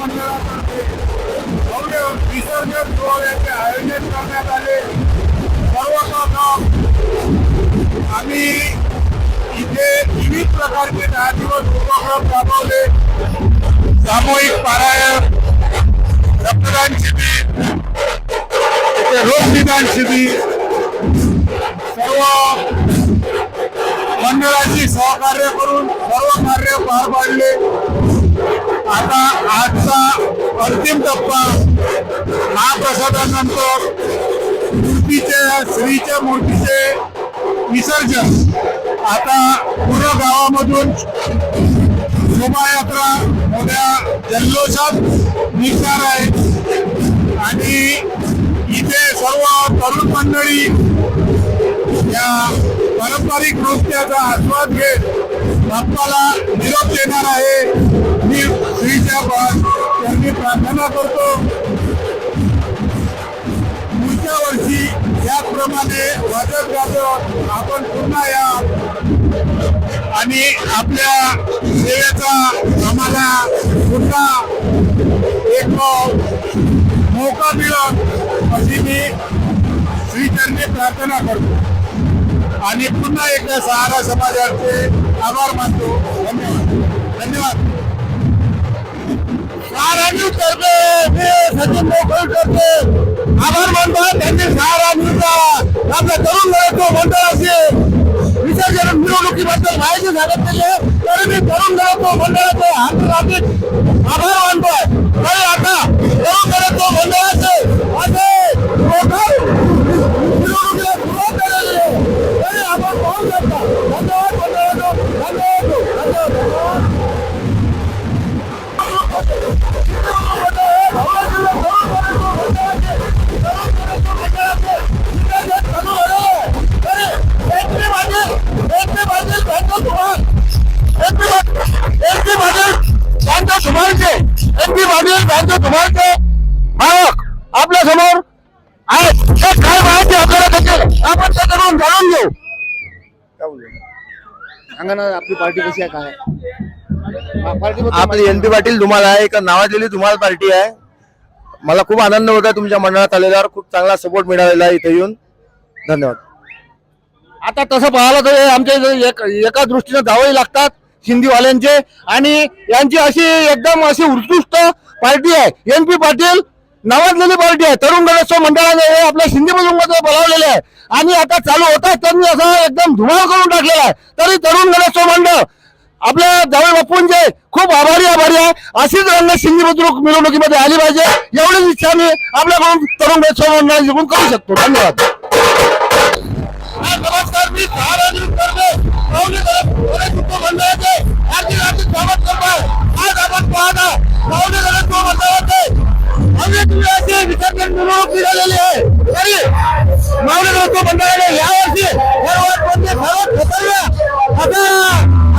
मंडळातर्फे भव्य विसर्जन सोहळ्याचे आयोजन करण्यात आले सर्वप्रथम आम्ही इथे विविध प्रकारचे दहा दिवस उपक्रम राबवले सामूहिक पारायण रक्तदान शिबिर इथे रोग निदान शिबिर सर्व मंडळाची सहकार्य करून सर्व कार्य पार पाडले. आता आजचा अंतिम टप्पा महाप्रसादानंतर मूर्तीचे श्रीच्या मूर्तीचे विसर्जन. आता पूर्ण गावामधून शोभायात्रा मोठ्या जल्लोषात निघणार आहे. आणि इथे सर्व तरुण मंडळी या पारंपरिक नृत्याचा आस्वाद घेत बाप्पाला निरोप देणार आहे. मी श्रीच्या त्यांनी प्रार्थना करतो. पुढच्या वर्षी याचप्रमाणे वाजत गाजत आपण पुन्हा या. आणि आपल्या सेवेचा आम्हाला पुन्हा एक मौका मिळत अशी मी श्रीचरणी प्रार्थना करतो. आणि पुन्हा एकदा सहारा समाजाचे आभार मानतो. धन्यवाद. धन्यवाद. तर्फे मी सचिन करते. आभार मानतो. त्यांनी सहारा न्यूजचा आपल्या तरुण गटाचं मंडळ असेल विसर्जन मिरवणुकीबद्दल माहिती सांगितलेली आहे तरी मी तरुण गटाचं मंडळाचं हार्दिक आभार मानतोय. आपली पार्टी कशी आहे काय? हा, पार्टी आपली एन पी पाटील धुमाल आहे एक नावाजलेली धुमाल पार्टी आहे. मला खूप आनंद होता तुमच्या मंडळात आलेल्यावर खूप चांगला सपोर्ट मिळालेला आहे इथे येऊन. धन्यवाद. आता तसं पाहिलं तर हे आमच्या इथे एक- एका दृष्टीने जावंही लागतात हिंदीवाल्यांचे आणि यांची अशी एकदम अशी उत्कृष्ट पार्टी आहे. एन पी पाटील नावाजलेली पार्टी आहे. तरुण गणेशोत्सव मंडळाने आपल्या शिंदे मध्ये बोलावलेले आहे. आणि आता चालू होतात. त्यांनी असं एकदम धुमाळ करून टाकलेला आहे. तरी तरुण गणेशोत्सव मंडळ आपल्या जावई बापूंचे खूप आभारी आभारी आहे. अशीच रंग शिंदे बुद्रुक मिरवणुकीमध्ये आली पाहिजे. एवढीच इच्छा मी आपल्याकडून तरुण गणेशोत्सव जिंकून करू शकतो. धन्यवाद. नमस्कार. मी मंडळाचे हार्दिक हार्दिक स्वागत करतो आज आपण पाहता पाहुणे गणेश मंडळाचे अनेक वेळाचे विसर्जन मिरवणूक निघालेली आहे. तरी यावर्षी सर्वात म्हणजे सर्वात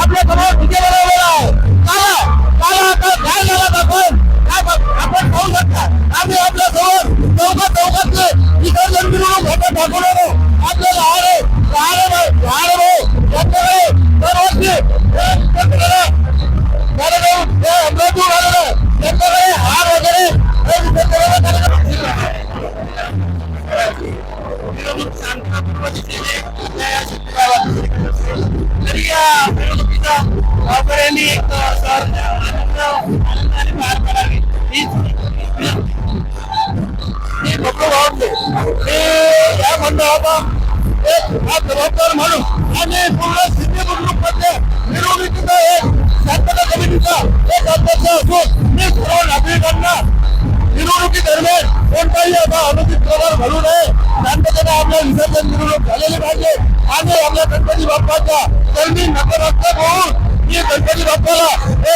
आपल्यासमोर बनवलेला आहे. काला काला आता काय झाला दाखवून आपण पाहू शकता. आम्ही आपल्यासमोर चौकात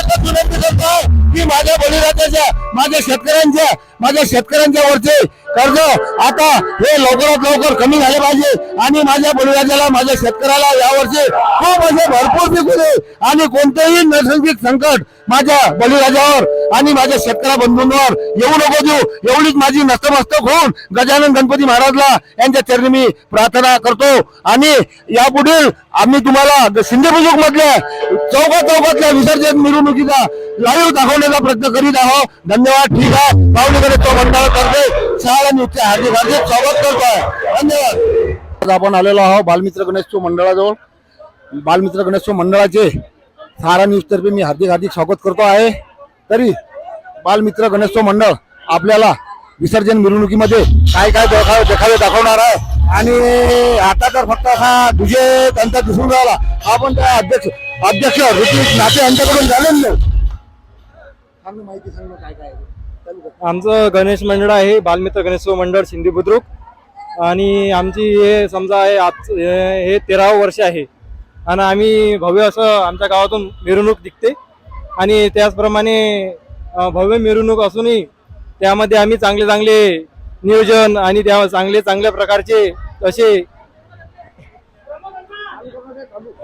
बाप्पाला विनंती करतो की माझ्या बळीराजाच्या माझ्या शेतकऱ्यांच्या माझ्या शेतकऱ्यांच्या वरचे कर्ज आता हे लवकरात लवकर कमी झाले पाहिजे. आणि माझ्या बळीराजाला माझ्या शेतकऱ्याला यावर्षी खूप असे भरपूर पिकू दे. आणि कोणतेही नैसर्गिक संकट माझ्या बळीराजावर आणि माझ्या शेतकऱ्या बंधूंवर येऊ नको देऊ. एवढीच माझी नतमस्तक होऊन गजानन गणपती महाराजला यांच्या चरणी मी प्रार्थना करतो. आणि यापुढील आम्ही तुम्हाला शिंदे बुजुर्ग मधल्या चौका चौकातल्या विसर्जन मिरवणुकीचा लाईव्ह दाखवण्याचा प्रयत्न करीत आहोत. धन्यवाद. ठीक आहे. पावलेकडे तो मंडळ करते. सहाला न्यूजचे हार्दिक हार्दिक स्वागत करतोय धन्यवाद. आपण आलेलो आहोत बालमित्र गणेशोत्सव मंडळाजवळ. बालमित्र गणेशोत्सव मंडळाचे सहारा न्यूज तर्फे मी हार्दिक हार्दिक स्वागत करतो आहे. तरी बालमित्र गणेशोत्सव मंडळ आपल्याला विसर्जन मिरवणुकीमध्ये काय काय देखावे देखावे दाखवणार आहे. आणि आता तर फक्त हा तुझे त्यांचा दिसून राहिला. आपण त्या अध्यक्ष अध्यक्ष ऋतिक नाते यांच्याकडून झाले माहिती सांगणं काय काय आमचं गणेश मंडळ आहे बालमित्र गणेशोत्सव मंडळ सिंधी बुद्रुक. आणि आमची हे समजा आहे आज हे तेरावं वर्ष आहे. आणि आम्ही भव्य असं आमच्या गावातून मिरवणूक निघते. आणि त्याचप्रमाणे भव्य मिरवणूक असूनही त्यामध्ये आम्ही चांगले चांगले नियोजन आणि त्या चांगले चांगल्या प्रकारचे असे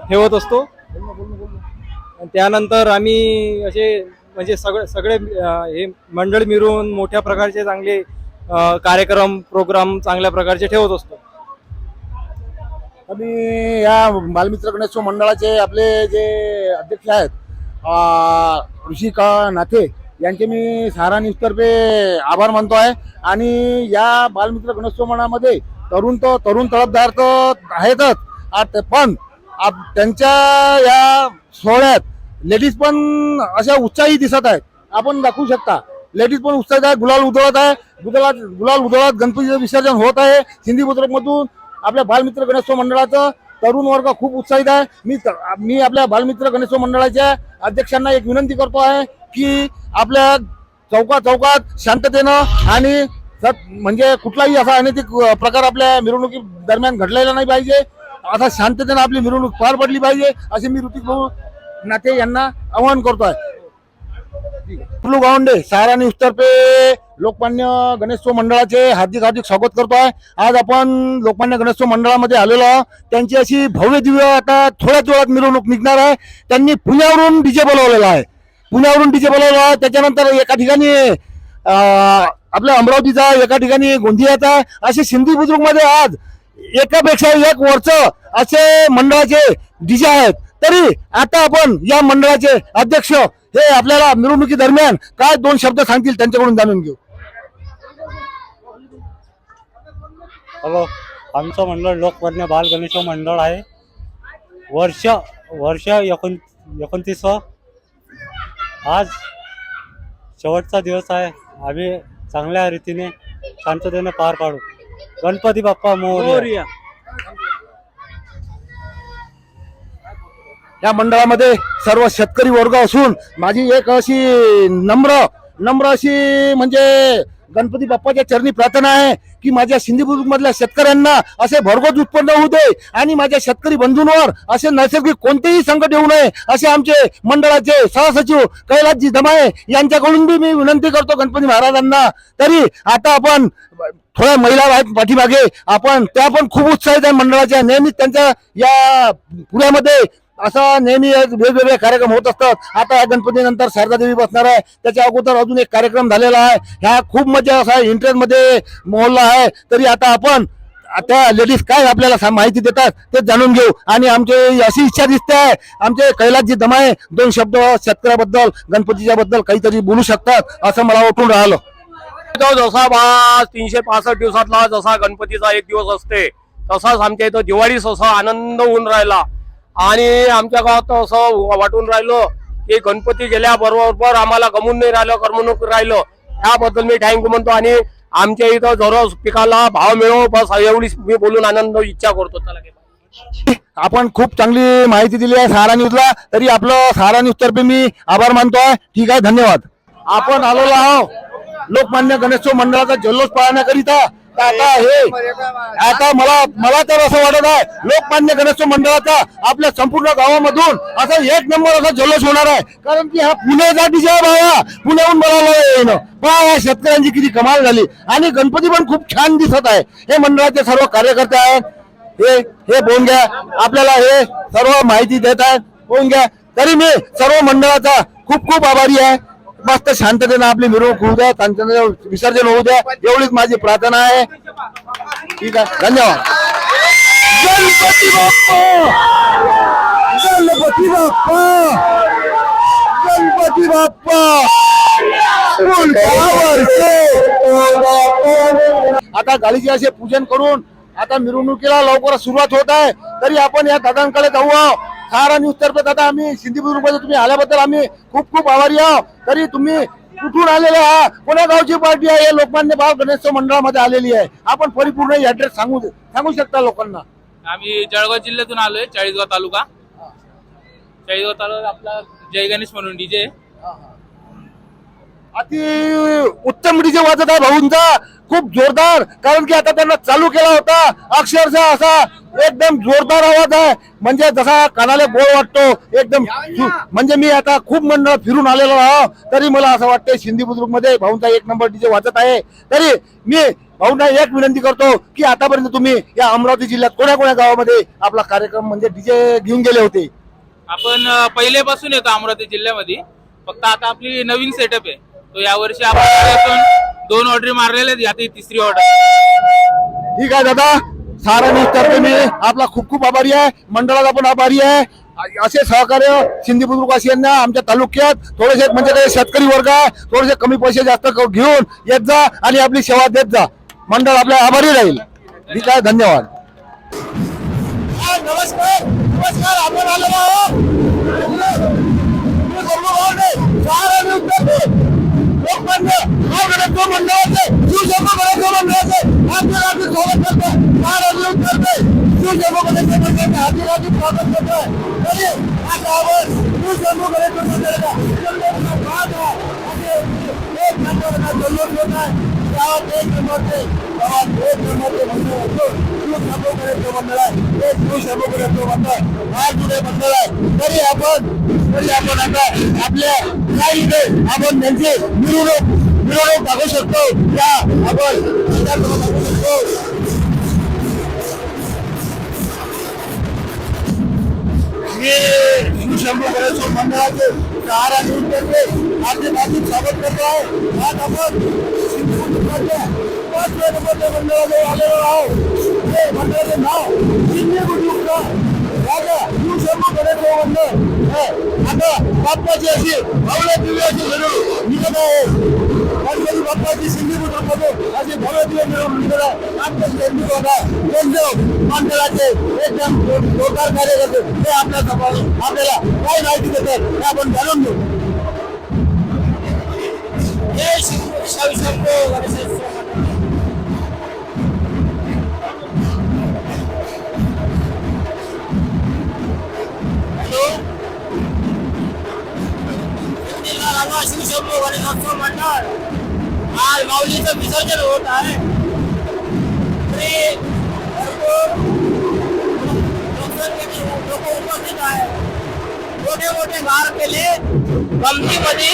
ठेवत असतो. त्यानंतर आम्ही असे म्हणजे सगळे सगळे हे मंडळ मिळून मोठ्या प्रकारचे चांगले कार्यक्रम प्रोग्राम चांगल्या प्रकारचे ठेवत असतो. आणि या बालमित्र गणेशोत्सव मंडळाचे आपले जे अध्यक्ष आहेत ऋषिका नाथे यांचे मी सहारा न्यूजतर्फे आभार मानतो आहे. आणि या बालमित्र गणेशोत्सव मंडळामध्ये तरुण तर तरुण तळपदार तर आहेतच. पण आप- त्यांच्या या सोहळ्यात लेडीज पण अशा उत्साही दिसत आहेत. आपण दाखवू शकता. लेडीज पण उत्साहित आहे गुलाल उधळत आहे. गुलाल गुलाल उधळत गणपतीचं विसर्जन होत आहे. सिंधी बुद्रकमधून आपल्या बालमित्र गणेशोत्सव मंडळाचं तरुण वर्ग खूप उत्साहित आहे. मी मी आपल्या बालमित्र गणेशोत्सव मंडळाच्या अध्यक्षांना एक विनंती करतो आहे की आपल्या चौका चौकात शांततेनं आणि म्हणजे कुठलाही असा अनैतिक प्रकार आपल्या मिरवणुकी दरम्यान घडलेला नाही पाहिजे. असा शांततेनं आपली मिरवणूक पार पडली पाहिजे असे मी ऋतिक भाऊ नाते यांना आवाहन करतो आहे कुल्लू गावंडे सहारा न्यूज तर्फे लोकमान्य गणेशोत्सव मंडळाचे हार्दिक हार्दिक स्वागत करतो आहे आज आपण लोकमान्य गणेशोत्सव मंडळामध्ये आलेलो आहोत. त्यांची अशी भव्य दिव्य आता थोड्याच वेळात मिरवणूक निघणार आहे. त्यांनी पुण्यावरून डीजे बोलवलेला आहे. पुण्यावरून डीजे बोलवला आहे. त्याच्यानंतर एका ठिकाणी आपल्या अमरावतीचा एका ठिकाणी गोंदियाचा असे सिंधी बुद्रुकमध्ये आज एकापेक्षा एक वर्ष असे मंडळाचे डीजे आहेत. तरी आता आपण या मंडळाचे अध्यक्ष हे आपल्याला मिरवणुकी दरम्यान काय दोन शब्द सांगतील त्यांच्याकडून जाणून घेऊ. हॅलो आमचं मंडळ लोकमान्य बाल गणेश मंडळ आहे. वर्ष वर्ष एकोण एकोणतीसवं आज शेवटचा दिवस आहे. आम्ही चांगल्या रीतीने शांततेने पार पाडू. गणपती बाप्पा मोरया या मंडळामध्ये सर्व शेतकरी वर्ग असून माझी एक अशी नम्र नम्र अशी म्हणजे गणपती बाप्पाच्या चरणी प्रार्थना आहे की माझ्या सिंधुदुर्ग मधल्या शेतकऱ्यांना असे भरघोस उत्पन्न होऊ दे आणि माझ्या शेतकरी बंधूंवर असे नैसर्गिक कोणतेही संकट येऊ नये असे आमचे मंडळाचे सहसचिव कैलासजी दमाये यांच्याकडून बी मी विनंती करतो गणपती महाराजांना. तरी आता आपण थोड्या महिला आहेत पाठीमागे आपण त्या पण खूप उत्साहित आहे मंडळाच्या. नेहमीच त्यांच्या या पुण्यामध्ये असा नेहमी एक वेगवेगळे कार्यक्रम होत असतात. आता या गणपतीनंतर शारदा देवी बसणार आहे. त्याच्या अगोदर अजून एक कार्यक्रम झालेला आहे. ह्या खूप मजा असा इंटरेस्टमध्ये मोहल्ला आहे. तरी आता आपण त्या लेडीज काय आपल्याला माहिती देतात ते जाणून घेऊ. आणि आमची अशी इच्छा दिसते आहे. आमचे कैलासजी दमाय दोन शब्द शेतकऱ्याबद्दल गणपतीच्या बद्दल काहीतरी बोलू शकतात. असं मला वाटून राहिलं. जसा बा तीनशे पासष्ट दिवसातला जसा गणपतीचा एक दिवस असते तसाच आमच्या इथं दिवाळी असा आनंद होऊन राहिला. आणि आमच्या गावात असं वाटून राहिलो की गणपती गेल्याबरोबर आम्हाला गमून नाही राहिलं करमणूक राहिलं. त्याबद्दल मी थँक्यू म्हणतो आणि आमच्या इथं दररोज पिकाला भाव मिळो बस एवढीच मी बोलून आनंद इच्छा करतो. चला आपण खूप चांगली माहिती दिली आहे सहारा न्यूजला तरी आपलं सहारा न्यूज तर्फे मी आभार मानतोय. ठीक आहे धन्यवाद. आपण आलेलो आहोत लोकमान्य गणेशोत्सव मंडळाचा जल्लोष पाहण्याकरिता आता हे. आता मला मला तर असं वाटत आहे लोकमान्य गणेशोत्सव मंडळाचा आपल्या संपूर्ण गावामधून असं एक नंबर असा जल्लोष होणार आहे. कारण की हा पुण्याचा डीजे आहे बाबा पुण्याहून बोलावलं येणं पहा या शेतकऱ्यांची किती कमाल झाली. आणि गणपती पण खूप छान दिसत आहे. हे मंडळाचे सर्व कार्यकर्ते आहेत. हे हे बोन घ्या. आपल्याला हे सर्व माहिती देत आहेत. बोन घ्या. तरी मी सर्व मंडळाचा खूप खूप आभारी आहे. मस्त शांततेनं आपली मिरवणूक होऊ द्या त्यांचं विसर्जन होऊ द्या. एवढीच माझी प्रार्थना आहे. ठीक आहे. धन्यवाद. गणपती बाप्पा! गणपती बाप्पा! गणपती बाप्पा! आता गाडीचे असे पूजन करून आता मिरवणुकीला लवकर सुरुवात होत आहे. तरी आपण या दादांकडे जाऊ आहोत. सारा न्यूज तर्फे दादा आम्ही सिंधुदुर्गमध्ये तुम्ही आल्याबद्दल आम्ही खूप खूप आभारी आहोत. तरी तुम्ही कुठून आलेले आहात? कोण्या गावची पार्टी आहे? हे लोकमान्य भाव गणेशोत्सव मंडळामध्ये आलेली आहे. आपण परिपूर्ण ऍड्रेस सांगू सांगू शकता लोकांना? आम्ही जळगाव जिल्ह्यातून आलोय चाळीसगाव तालुका. चाळीसगाव तालुका आपला जय गणेश म्हणून डीजे अति उत्तम डीजे वाजत आहे भाऊंचा. खूप जोरदार कारण की आता त्यांना चालू केला होता. अक्षरशः असा एकदम जोरदार आवाज आहे. म्हणजे जसा कानाला गोळ वाटतो एकदम म्हणजे मी आता खूप मंडळ फिरून आलेलो आहो. तरी मला असं वाटतं सिंधी बुद्रुकमध्ये भाऊंचा एक नंबर डीजे वाजत आहे. तरी मी भाऊंना एक विनंती करतो की आतापर्यंत तुम्ही या अमरावती जिल्ह्यात कोण्या कोण्या गावामध्ये आपला कार्यक्रम म्हणजे डीजे घेऊन गेले होते? आपण पहिलेपासून येतो अमरावती जिल्ह्यामध्ये. फक्त आता आपली नवीन सेटअप आहे. तो यावर्षी आपण यातून दोन ऑर्डर मारलेल्या आहेत आता ही तिसरी ऑर्डर. ठीक आहे दादा. सारा तर्फे मी आपला खूप खूप आभारी आहे. मंडळाला पण आभारी आहे. असे सहकार्य सिंधी बुद्रुकवासियांना आमच्या तालुक्यात थोडेसे म्हणजे काही शेतकरी वर्ग आहे थोडेसे कमी पैसे जास्त क- घेऊन येत जा आणि आपली सेवा देत जा. मंडळ आपल्या आभारी राहील. ठीक आहे धन्यवाद. नमस्कार. नमस्कार आपण आलेलो आहोत. सारा न्यूज तर्फे लोकमान्य भावगणेश्वर मंडळाचे शिवशंभू गणेश्वर मंडळाचे हार्दिक हार्दिक स्वागत करतो महाराज न्यूज करते शिवशंभू गणेश्वर मंडळाचे हार्दिक हार्दिक स्वागत करतो तरी आता आपण शिवशंभू गणेश्वर मंडळाचा जल्लोषाचा भाग आहे. आणि एक नंबरचा जल्लोष होत आहे गावात एक नंबरचे गावात एक नंबरचे मंडळ असून शिवशंभू गणेश्वर मंडळ आहे हे शिवशंभू गणेश्वर मंडळ फार जुने मंडळ आहे तरी आपण तरी आपण आता आपल्या काय इथे आपण त्यांची मिरवणूक मिरवणूक दाखवू शकतो या आपण दाखवू शकतो मी शिवशंभू गणेश मंडळाचे सहारा न्यूज करते आपले हार्दिक स्वागत करतो आहे आज आपण सिंधुदुर्गाच्या पाचव्या मंडळाजवळ आलेलो आहोत हे मंडळाचे नाव सिंधुदुर्ग राजा शिवशंभू गणेश मंडळ आता बाप्पाची अशी भव्य दिव्य अशी मिरवणूक निघत आहे गणपती बाप्पाची सिंधी बुद्रुकमधून अशी भव्य दिव्य मिरवणूक निघत आहे आमच्या त्यांचं मंडळाचे एकदम जोरदार कार्यकर्ते ते आपल्या सभा- आपल्याला काय माहिती देतात हे आपण जाणून घेऊ जय शिव- शिवशंभू गणेशोत्सव हॅलो राजा शिवशंभू गणेशोत्सव मंडळ आज माऊलीचं विसर्जन होत आहे तरी भरपूर लोकसंख्येने लोक उपस्थित आहे मोठे मोठे गार केले गमतीमध्ये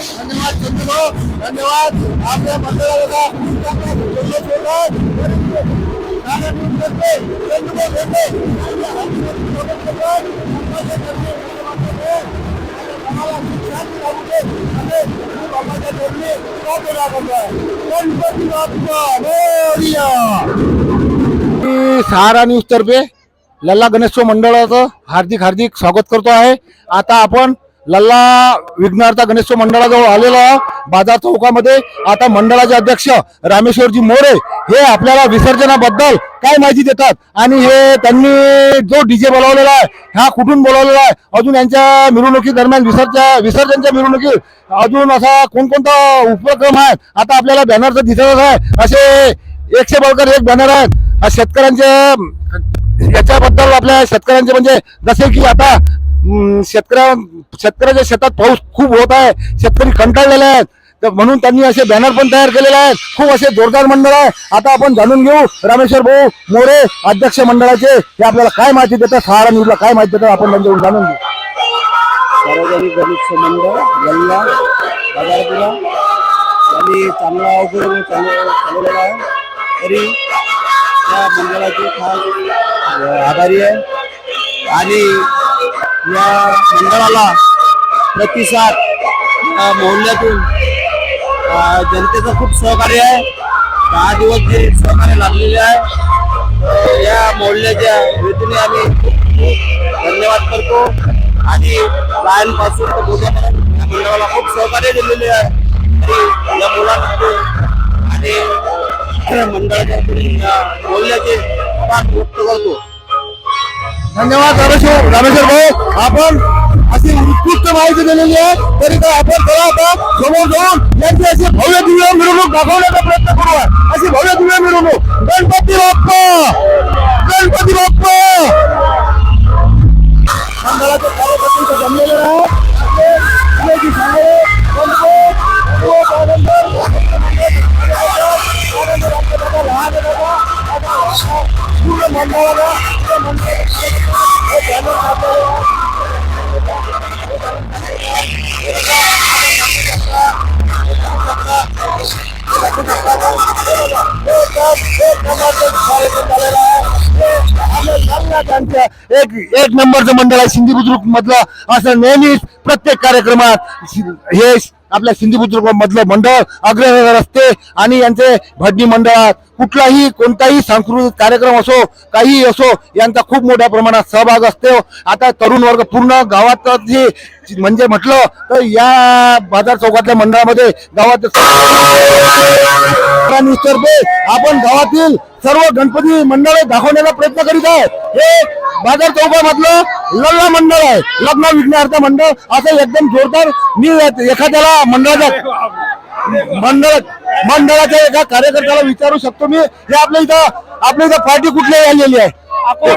धन्यवाद चंद्रभाऊ धन्यवाद. आपल्या मंडळाला सहारा न्यूज तर्फे लल्ला गणेशोत्सव मंडळाचं हार्दिक हार्दिक स्वागत करतो आहे. आता आपण लल्ला विघ्नार्थ गणेशोत्सव मंडळाजवळ आलेला बाजार चौकामध्ये. आता मंडळाचे अध्यक्ष रामेश्वरजी मोरे हे आपल्याला विसर्जनाबद्दल काय माहिती देतात? आणि हे त्यांनी जो डीजे बोलावलेला आहे हा कुठून बोलावलेला आहे? अजून यांच्या मिरवणुकी दरम्यान विसर्जन विसर्जनच्या मिरवणुकीत अजून असा कोणकोणता उपक्रम आहे आता आपल्याला बॅनर तर दिसतच आहे. असे एकशे बळकर एक बॅनर आहेत. शेतकऱ्यांचे याच्याबद्दल आपल्या शेतकऱ्यांचे म्हणजे जसे की आता शेतकऱ्या शेतकऱ्याच्या शेतात पाऊस खूप होत आहे. शेतकरी कंटाळलेले आहेत. तर म्हणून त्यांनी असे बॅनर पण तयार केलेले आहेत. खूप असे जोरदार मंडळ आहे. आता आपण जाणून घेऊ रामेश्वर भाऊ मोरे अध्यक्ष मंडळाचे. हे आपल्याला काय माहिती देतात? सहारा न्यूजला काय माहिती देतात? आपण त्यांच्याकडून जाणून घेऊ. सार्वजनिक गणेश मंडळ गल्ला बाजारपुरा. यांनी चांगला चालवलेला आहे. तरी त्या मंडळाचे खास आभारी आहे. आणि या मंडळाला प्रतिसाद मोहल्ल्यातून जनतेचं खूप सहकार्य आहे. दहा दिवस जे सहकार्य लाभलेले आहे. या मोहल्ल्याच्या हेतूने आम्ही खूप खूप धन्यवाद करतो. आणि लहानपासून तर मोठ्यापर्यंत या मंडळाला खूप सहकार्य दिलेले आहे. आणि या मुलांमध्ये आणि मंडळाच्या या मोहल्ल्याचे आभार व्यक्त करतो. धन्यवाद रामेश्वर रामेश्वर भाऊ आपण अशी उत्कृष्ट माहिती दिलेली आहे तरी काय आपण चला आता समोर जाऊन यांची अशी भव्य दिव्य मिरवणूक दाखवण्याचा प्रयत्न करूया अशी भव्य दिव्य मिरवणूक गणपती बाप्पा गणपती बाप्पा मंडळाचे कार्यकर्ते इथे जमलेले आहे आपले विजयजी सांगळे, गणपत, युवक आनंद, आनंद रामदादा, लहान दादा, आता पूर्ण मंडळाला एक एक नंबरचं मंडळ आहे सिंधी बुद्रुक मधलं. असं नेहमीच प्रत्येक कार्यक्रमात हे आपल्या सिंधी बुद्रुक मधलं मंडळ अग्रसर असते आणि यांचे भटणी मंडळात कुठलाही कोणताही सांस्कृतिक कार्यक्रम असो काहीही असो यांचा खूप मोठ्या प्रमाणात सहभाग असतो. आता तरुण वर्ग पूर्ण गावात जे म्हणजे म्हटलं तर या बाजार चौकातल्या मंडळामध्ये गावात तर्फे आपण गावातील सर्व गणपती मंडळ दाखवण्याचा प्रयत्न करीत आहे. हे बाजार चौकामधलं लग्न मंडळ आहे. लग्न विघ्नार्थ मंडळ. असं एकदम जोरदार मी एखाद्याला मंडळाच्या मंडळ मंडळाच्या एका कार्यकर्त्याला विचारू शकतो मी. हे आपल्या इथं आपल्या इथं पार्टी कुठली आलेली आहे?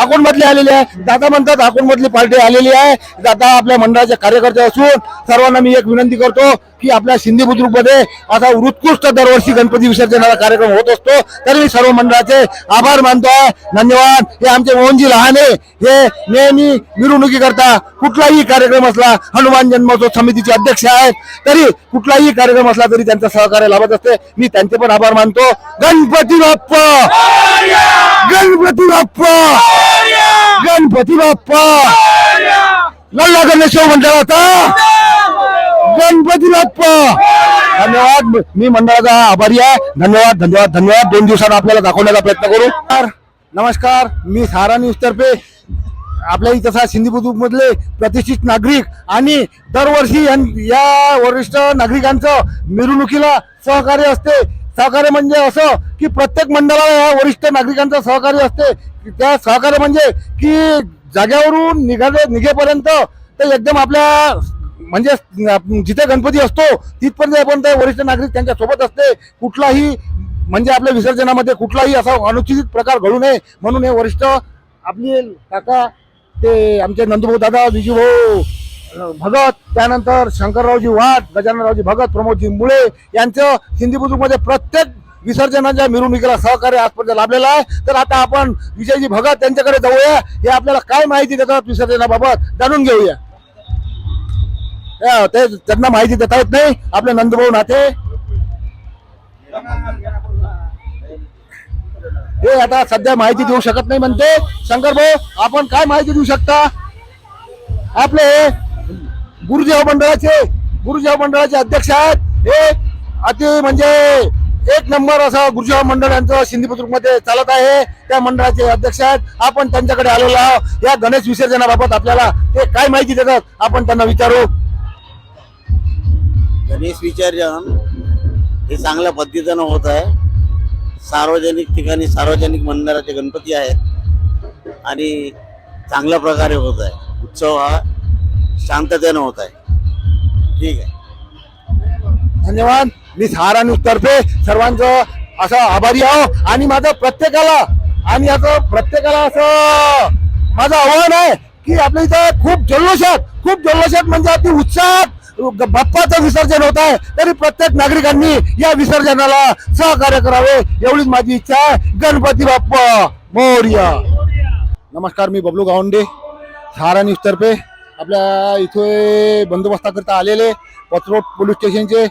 अकोट मधले आलेले आहे. दादा म्हणतात अकोट मधली पार्टी आलेली आहे. दादा आपल्या मंडळाचे कार्यकर्ते असून सर्वांना मी एक विनंती करतो की आपल्या सिंधी बुद्रुकमध्ये असा उत्कृष्ट दरवर्षी गणपती विसर्जनाचा कार्यक्रम होत असतो. तरी मी सर्व मंडळाचे आभार मानतो आहे. धन्यवाद. हे आमचे मोहनजी लहाने हे नेहमी मिरवणुकी करता. कुठलाही कार्यक्रम असला हनुमान जन्मोत्सव समितीचे अध्यक्ष आहेत. तरी कुठलाही कार्यक्रम असला तरी त्यांचं सहकार्य लाभत असते. मी त्यांचे पण आभार मानतो. गणपती बाप्पा गणपती बाप्पा गणपती बाप्पा लल्ला गणेश्वर मंडळाचा गणपती बाप्पा! धन्यवाद. मी मंडळाचा आभारी आहे. धन्यवाद धन्यवाद धन्यवाद. दोन दिवसात आपल्याला दाखवण्याचा प्रयत्न करू. नमस्कार, मी सारा न्यूज तर्फे आपल्या इथं सिंधी बुद्रुक मधले प्रतिष्ठित नागरिक आणि दरवर्षी या वरिष्ठ नागरिकांचं मिरवणुकीला सहकार्य असते. सहकार्य म्हणजे असं की प्रत्येक मंडळाला या वरिष्ठ नागरिकांचं सहकार्य असते. त्या सहकार्य म्हणजे की जाग्यावरून निघाले निघेपर्यंत ते एकदम आपल्या म्हणजे जिथे गणपती असतो तिथपर्यंत आपण ते वरिष्ठ नागरिक त्यांच्यासोबत असते. कुठलाही म्हणजे आपल्या विसर्जनामध्ये कुठलाही असा अनुचित प्रकार घडू नये म्हणून हे वरिष्ठ आपले काका ते आमचे नंदूभाऊ दादा विजूभाऊ अं, भगत त्यानंतर शंकररावजी वाट गजाननरावजी भगत प्रमोदजी मुळे यांचं सिंधी बुजुर्गमध्ये प्रत्येक विसर्जनाच्या मिरवणुकीला सहकार्य आजपर्यंत लाभलेलं आहे. तर आता आपण विजयजी भगत त्यांच्याकडे जाऊया. हे आपल्याला काय माहिती देतात विसर्जनाबाबत? जाणून घेऊया. ते त्यांना माहिती देता येत नाही. आपले नंदभाऊ नाते. हे आता सध्या माहिती देऊ शकत नाही म्हणते. शंकर भाऊ आपण काय माहिती देऊ शकता? आपले गुरुदेव मंडळाचे गुरुदेव मंडळाचे अध्यक्ष आहेत. हे अति म्हणजे एक नंबर असं गुरुदेव मंडळ यांचं सिंधीपुत्रमध्ये चालत आहे. त्या मंडळाचे अध्यक्ष आहेत. आपण त्यांच्याकडे आलेलो आहोत. या गणेश विसर्जनाबाबत आपल्याला ते काय माहिती देतात आपण त्यांना विचारू. गणेश विसर्जन हे चांगल्या पद्धतीनं होत आहे. सार्वजनिक ठिकाणी सार्वजनिक मंडळाचे गणपती आहेत. आणि चांगल्या प्रकारे होत आहे. उत्सव हा शांततेनं होत आहे. ठीक आहे. धन्यवाद. मी सहारा न्यूज तर्फे सर्वांचं असं आभारी आहो आणि माझं प्रत्येकाला आणि असं प्रत्येकाला असं माझं आव्हान आहे की आपल्या इथं खूप जल्लोषात खूप जल्लोषात म्हणजे अति उत्साहात बाप्पाचं विसर्जन होत आहे. तरी प्रत्येक नागरिकांनी या विसर्जनाला सहकार्य करावे एवढीच माझी इच्छा आहे. गणपती बाप्पा मोर्या. नमस्कार मी बबलू गावंडे सहारा न्यूजतर्फे आपल्या इथे बंदोबस्ताकरता आलेले पथरोड पोलीस स्टेशनचे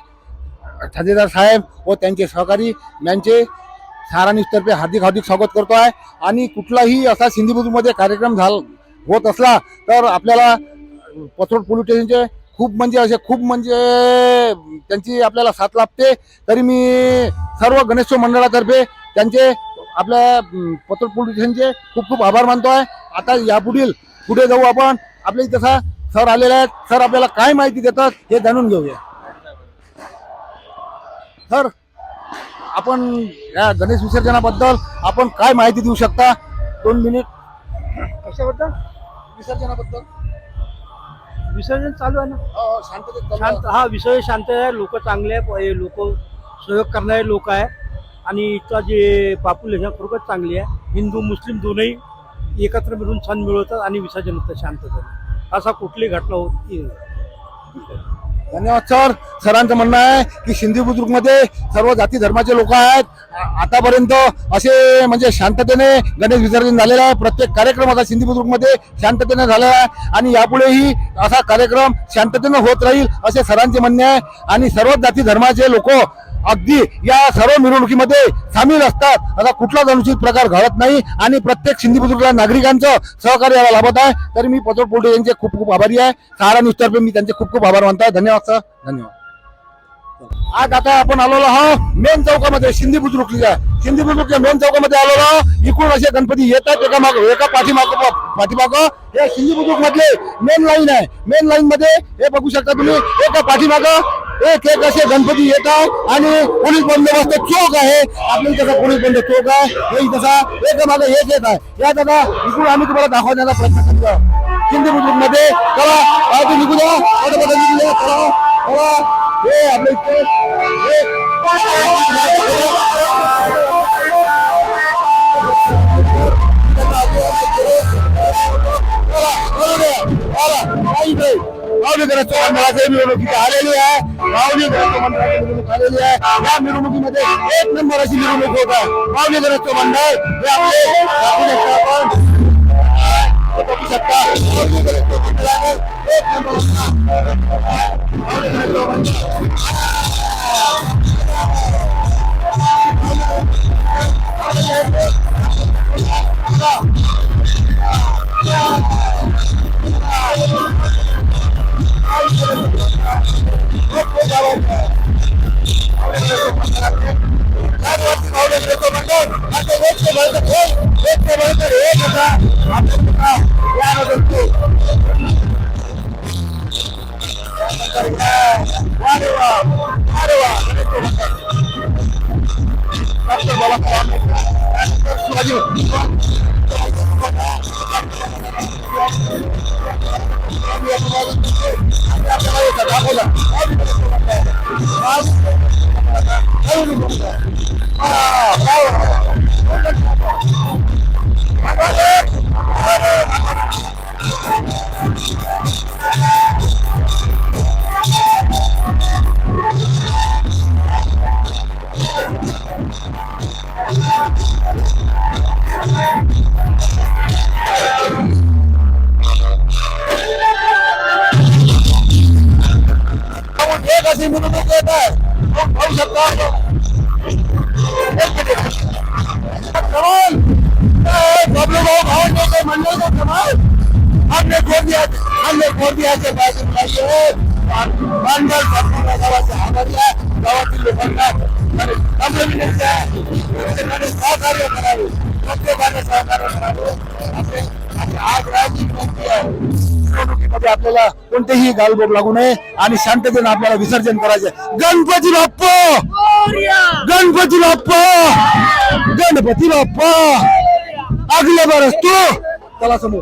ठाणेदार साहेब व त्यांचे सहकारी यांचे सहारा हार्दिक हार्दिक स्वागत करतो आहे. आणि कुठलाही असा सिंधीबुद्रूमध्ये कार्यक्रम झाला होत असला तर आपल्याला पथरोड पोलीस स्टेशनचे खूप म्हणजे असे खूप म्हणजे त्यांची आपल्याला साथ लाभते. तरी मी सर्व गणेशोत्सव मंडळातर्फे त्यांचे आपल्या पथरोड पोलीस स्टेशनचे खूप खूप आभार मानतो आहे. आता यापुढील पुढे जाऊ आपण. आपल्या इथे तसा सर आलेले आहेत. सर आपल्याला काय माहिती देतात हे जाणून घेऊया. सर आपण या गणेश विसर्जनाबद्दल आपण काय माहिती देऊ शकता? दोन मिनिट. कशाबद्दल? विसर्जनाबद्दल. विसर्जन चालू आहे ना? शांततेत चालू आहे. शांत हा विषय शांत आहे. लोक चांगले आहे लोक सहयोग करणारे लोक आहे आणि इथं जे पॉप्युलेशन खरोखर चांगली आहे. हिंदू मुस्लिम दोनही एकत्र मिळून सण मिळवतात आणि विसर्जन होतं शांततेने असा कुठली घटना होती धन्यवाद सर. सरांचं म्हणणं आहे की सिंधी बुद्रुकमध्ये सर्व जाती धर्माचे लोक आहेत. आतापर्यंत असे म्हणजे शांततेने गणेश विसर्जन झालेलं आहे. प्रत्येक कार्यक्रम आता सिंधी बुद्रुकमध्ये शांततेने झालेला आहे. आणि यापुढेही असा कार्यक्रम शांततेने होत राहील असे सरांचे म्हणणे आहे. आणि सर्व जाती धर्माचे लोक अगदी या सर्व मिरवणुकीमध्ये सामील असतात. असा कुठलाच अनुचित प्रकार घडत नाही आणि प्रत्येक सिंधी बुद्रुकला नागरिकांचं सहकार्य याला लाभत आहे. तरी मी पत्र पोटे यांचे खूप खूप आभारी आहे. सहारा न्यूजतर्फे मी त्यांचे खूप खूप आभार मानतो आहे धन्यवाद सर. धन्यवाद. आज आता आपण आलेलो आहोत मेन चौकामध्ये. सिंधी बुजुर्गच्या सिंधी बुजुर्गच्या मेन चौकामध्ये आलेलो आहोत. इकडून असे गणपती येतात एका माग एका पाठीमाग पाठीमाग हे सिंधी बुजुर्ग मधले मेन लाईन आहे. मेन लाईन मध्ये हे बघू शकता तुम्ही. एका पाठीमाग एक एक असे गणपती येतात आणि पोलीस बंदोबस्त चोख आहे आपल्या इथं पोलीस बंद चोख आहे हे तसा एक मागे एक येत आहे या दादा इकडून आम्ही तुम्हाला दाखवण्याचा प्रयत्न करतो हिंदी मुस्लिममध्ये करा बाजू निघू द्या पटापट निघू द्या करा करा हे आपल्या इथे हे माऊली गणेश मंडळाचे मिरवणुकीत आलेली आहे. माऊली गणेश मंडळाची मिरवणूक आलेली आहे. या मिरवणुकीमध्ये एक नंबर अशी मिरवणूक होत आहे. माऊली गणेश मंडळ हे आपले दाखवू शकता आपण बघू शकता. माऊली एक नंबर माऊली गणेश मंडळ एक दिया हमने खोल दिया के बाजू संपूर्ण गावाचे आभारी आहे गावातील लोकांना आणि कॉम्प्लिमेंट आहे प्रत्येकाने सहकार्य करावे प्रत्येकाने सहकार्य करावे आपले आपली विनंती आहे निवडणुकीमध्ये आपल्याला कोणतेही गालबोट लागू नये आणि शांततेने आपल्याला विसर्जन करायचे गणपती बाप्पा गणपती बाप्पा गणपती बाप्पा अगले बरस तू चला समोर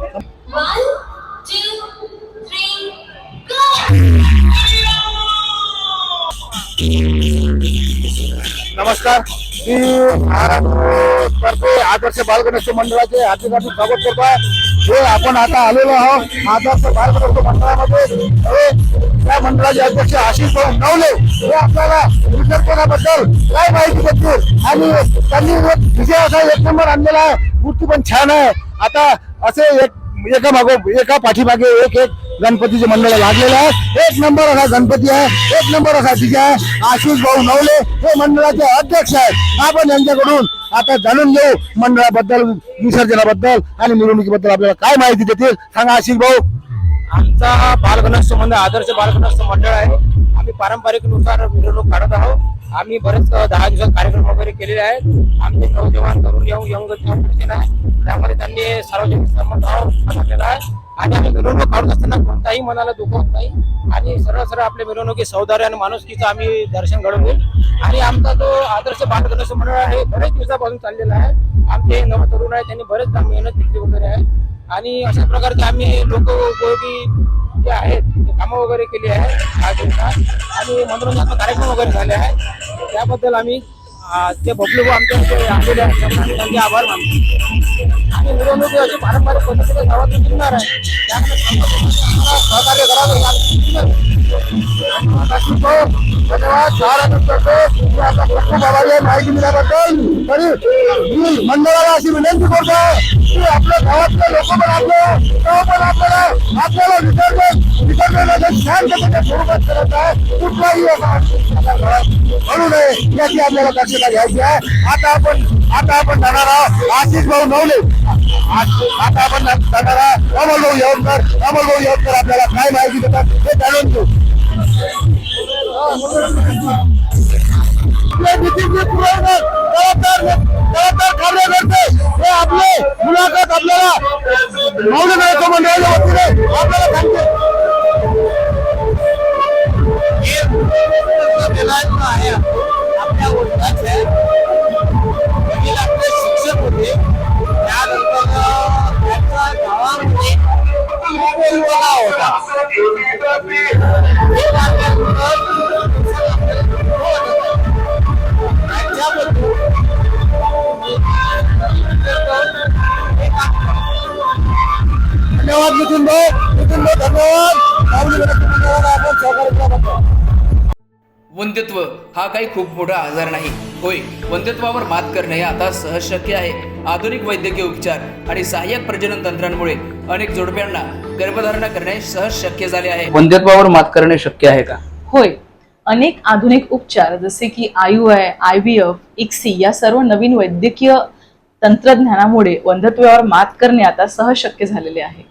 नमस्कार. मी महाराष्ट्र आदर्श बालगणेश मंडळाचे हार्दिक स्वागत करतो आहे. हे आपण आता आलेलो आहोत आदर्श बालगणेश मंडळामध्ये हे त्या मंडळाचे अध्यक्ष आशिष भाऊ नवले हे आपल्याला विसर्जनाबद्दल काय माहिती देतील? आणि त्यांनी विजय असा एक नंबर आणलेला आहे मूर्ती पण छान आहे. आता असे एक एका मागो एका पाठीमागे एक एक गणपतीचे मंडळ लागलेलं आहे एक नंबर असा गणपती आहे एक नंबर असा डीजे आहे. आशिष भाऊ नवले हे मंडळाचे अध्यक्ष आहेत. आपण यांच्याकडून आता जाणून घेऊ मंडळाबद्दल विसर्जनाबद्दल आणि मिरवणुकीबद्दल आपल्याला काय माहिती देतील. सांगा आशिष भाऊ. आमचा बालगणेश मंडळ आदर्श बालगणेश मंडळ आहे. आम्ही पारंपरिकनुसार मिरवणूक काढत आहोत. आम्ही बरेच दहा दिवसात कार्यक्रम वगैरे केलेले आहेत. आमचे नौजवान तरुण येऊ यंग त्यामध्ये त्यांनी सार्वजनिक संबंधावर आहे आणि आम्ही मिरवणूक काढत असताना कोणताही मनाला दुखवत नाही. आणि सरळ सरळ आपल्या मिरवणुकी सौदार्य आणि माणुसकीचं आम्ही दर्शन घडवू आणि आमचा जो आदर्श बालगणेश मंडळ आहे बरेच दिवसापासून चाललेला आहे. आमचे नव तरुण आहे त्यांनी बरेच काम मेहनत घेतली वगैरे आहे. आणि अशा प्रकारचे आम्ही लोक उपयोगी जे आहेत ते कामं वगैरे केली आहे. आज दिवसात आणि मनोरंजनात्मक कार्यक्रम वगैरे झाले आहे. त्याबद्दल आम्ही ते बबलू आमच्या आलेले आहेत त्यांचे आभार मानतो. आणि मिरवणुकी अशी पारंपरिक पद्धतीने गावातून निघणार आहे. त्यामुळे सहकार्य करावं करावे धन्यवाद शहरातून करतो खूप आभारी माहिती दिल्याबद्दल तरी मी मंडळाला अशी विनंती करतो की आपल्या गावातले लोक पण आपले गाव पण आपल्याला आपल्याला विसर्जन विसर्जनाचं शांततेच्या स्वरूपात करत आहे कुठलाही म्हणू नये याची आपल्याला दक्षता घ्यायची आहे आता आपण आता आपण जाणार आहोत आशिष भाऊ नवले आता आपण जाणार आहोत अमोल भाऊ येवणकर अमोल भाऊ येवणकर आपल्याला काय माहिती देतात हे जाणून घेऊ आपले मुलाखत आपल्याला मौल्य नायक मंडळाच्या वतीने आपल्याला सांगते. विवाह होता हे लागल्यानंतर धन्यवाद नितीन भाऊ नितीन भाऊ धन्यवाद माऊली नायक मंडळाला आपण सहकार्य केल्याबद्दल वंध्यत्व हा काही खूप मोठा आजार नाही. होय वंध्यत्वावर मात करणे हे आता सहज शक्य आहे. आधुनिक वैद्यकीय उपचार आणि सहाय्यक प्रजनन तंत्रांमुळे अनेक जोडप्यांना गर्भधारणा करणे सहज शक्य झाले आहे. वंध्यत्वावर मात करणे शक्य आहे का? होय अनेक आधुनिक उपचार जसे की IUI I V F ICSI या सर्व नवीन वैद्यकीय तंत्रज्ञानामुळे वंध्यत्वावर मात करणे आता सहज शक्य झालेले आहे.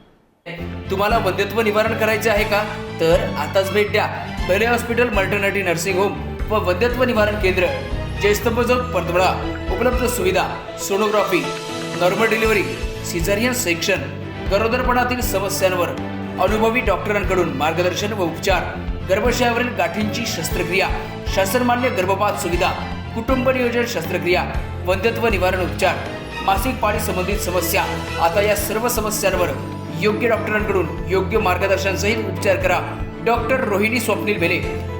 तुम्हाला वंध्यत्व निवारण करायचे आहे का? तर आताच भेट द्या. पहिले हॉस्पिटल मल्टर्निटी नर्सिंग होम व वद्यत्व निवारण केंद्र जयस्तंभ चौक परतवडा. उपलब्ध सुविधा sonography normal delivery caesarean section गरोदरपणातील समस्यांवर अनुभवी डॉक्टरांकडून मार्गदर्शन व उपचार. गर्भाशयावरील गाठींची शस्त्रक्रिया शासनमान्य गर्भपात सुविधा कुटुंब नियोजन शस्त्रक्रिया वंध्यत्व निवारण उपचार मासिक पाळी संबंधित समस्या. आता या सर्व समस्यांवर योग्य डॉक्टरांकडून योग्य मार्गदर्शनसहित उपचार करा. डॉक्टर रोहिणी स्वप्नील भेले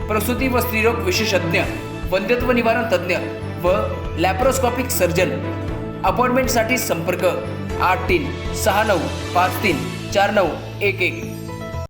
प्रसूती व स्त्रीरोग विशेषज्ञ वंध्यत्व निवारण तज्ज्ञ व लॅप्रोस्कॉपिक सर्जन. अपॉइंटमेंटसाठी संपर्क आठ तीन सहा नऊ पाच तीन चार नऊ एक एक.